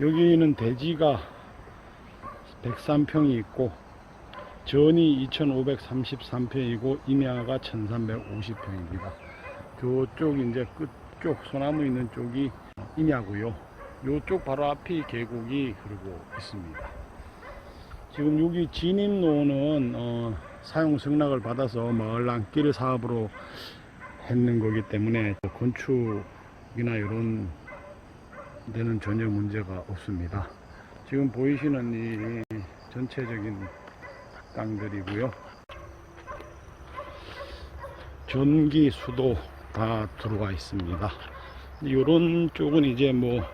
여기는 대지가 103평이 있고 전이 2533평이고 임야가 1350평입니다. 저쪽 이제 끝쪽 소나무 있는 쪽이 임야고요. 요쪽 바로 앞이 계곡이 흐르고 있습니다. 지금 여기 진입로는 어, 사용 승낙을 받아서 마을 랑길 사업으로 했는 거기 때문에 건축이나 이런 데는 전혀 문제가 없습니다. 지금 보이시는 이 전체적인 땅들이고요. 전기, 수도 다 들어가 있습니다. 이런 쪽은 이제 뭐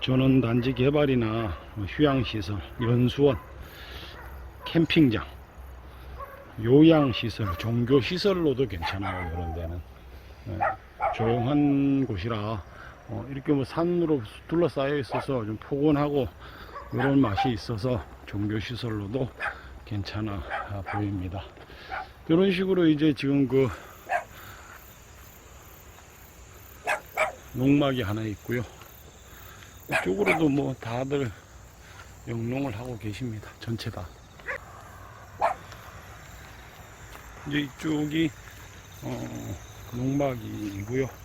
전원 단지 개발이나 뭐 휴양시설, 연수원, 캠핑장, 요양시설, 종교시설로도 괜찮아요. 그런 데는 예, 조용한 곳이라 어, 이렇게 뭐 산으로 둘러싸여 있어서 좀 포근하고 이런 맛이 있어서 종교시설로도 괜찮아 아, 보입니다. 이런 식으로 이제 지금 그 농막이 하나 있고요. 이쪽으로도 뭐 다들 영농을 하고 계십니다. 전체 다. 이제 이쪽이 어, 농막이고요.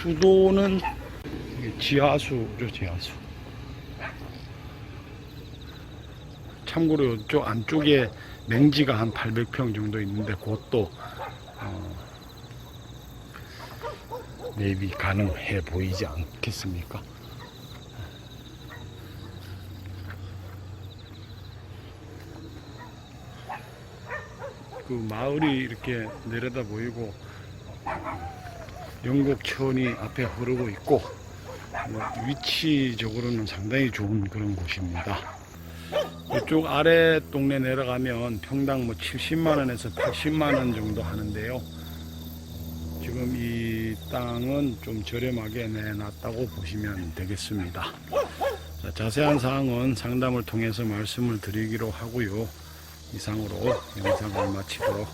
수도는 지하수죠, 지하수. 참고로 이쪽 안쪽에 맹지가 한 800평 정도 있는데 그것도 어, 매입이 가능해 보이지 않겠습니까? 그 마을이 이렇게 내려다 보이고 영곡천이 앞에 흐르고 있고 뭐 위치적으로는 상당히 좋은 그런 곳입니다. 이쪽 아래 동네 내려가면 평당 뭐 70만 원에서 80만 원 정도 하는데요. 지금 이 땅은 좀 저렴하게 내놨다고 보시면 되겠습니다. 자, 자세한 사항은 상담을 통해서 말씀을 드리기로 하고요. 이상으로 영상을 마치도록